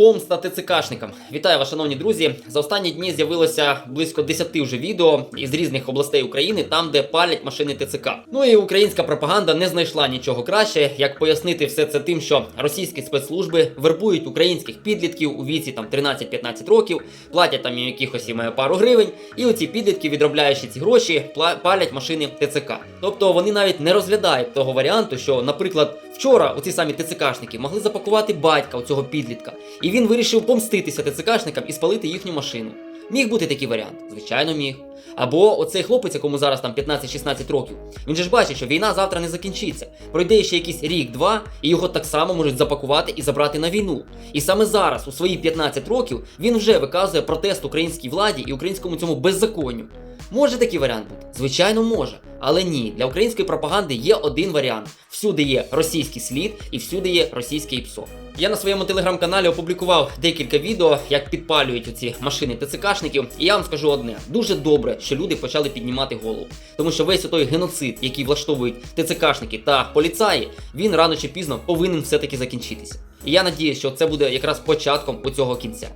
Помста ТЦКшникам. Вітаю вас, шановні друзі. За останні дні з'явилося близько 10 вже відео із різних областей України, там, де палять машини ТЦК. Ну і українська пропаганда не знайшла нічого краще, як пояснити все це тим, що російські спецслужби вербують українських підлітків у віці там 13-15 років, платять там якихось е, пару гривень, і оці підлітки, відробляючи ці гроші, палять машини ТЦК. Тобто вони навіть не розглядають того варіанту, що, наприклад, вчора оці самі ТЦКшники могли запакувати батька у цього підлітка, і він вирішив помститися ТЦКшникам і спалити їхню машину. Міг бути такий варіант? Звичайно, міг. Або оцей хлопець, якому зараз там 15-16 років, він же ж бачить, що війна завтра не закінчиться. Пройде ще якийсь рік-два, і його так само можуть запакувати і забрати на війну. І саме зараз, у свої 15 років, він вже виказує протест українській владі і українському цьому беззаконню. Може такий варіант бути? Звичайно, може. Але ні, для української пропаганди є один варіант: всюди є російський слід і всюди є російське ІПСО. Я на своєму телеграм-каналі опублікував декілька відео, як підпалюють оці машини ТЦКшників. І я вам скажу одне: дуже добре, що люди почали піднімати голову. Тому що весь той геноцид, який влаштовують ТЦКшники та поліцаї, він рано чи пізно повинен все-таки закінчитися. І я надіюсь, що це буде якраз початком у цього кінця.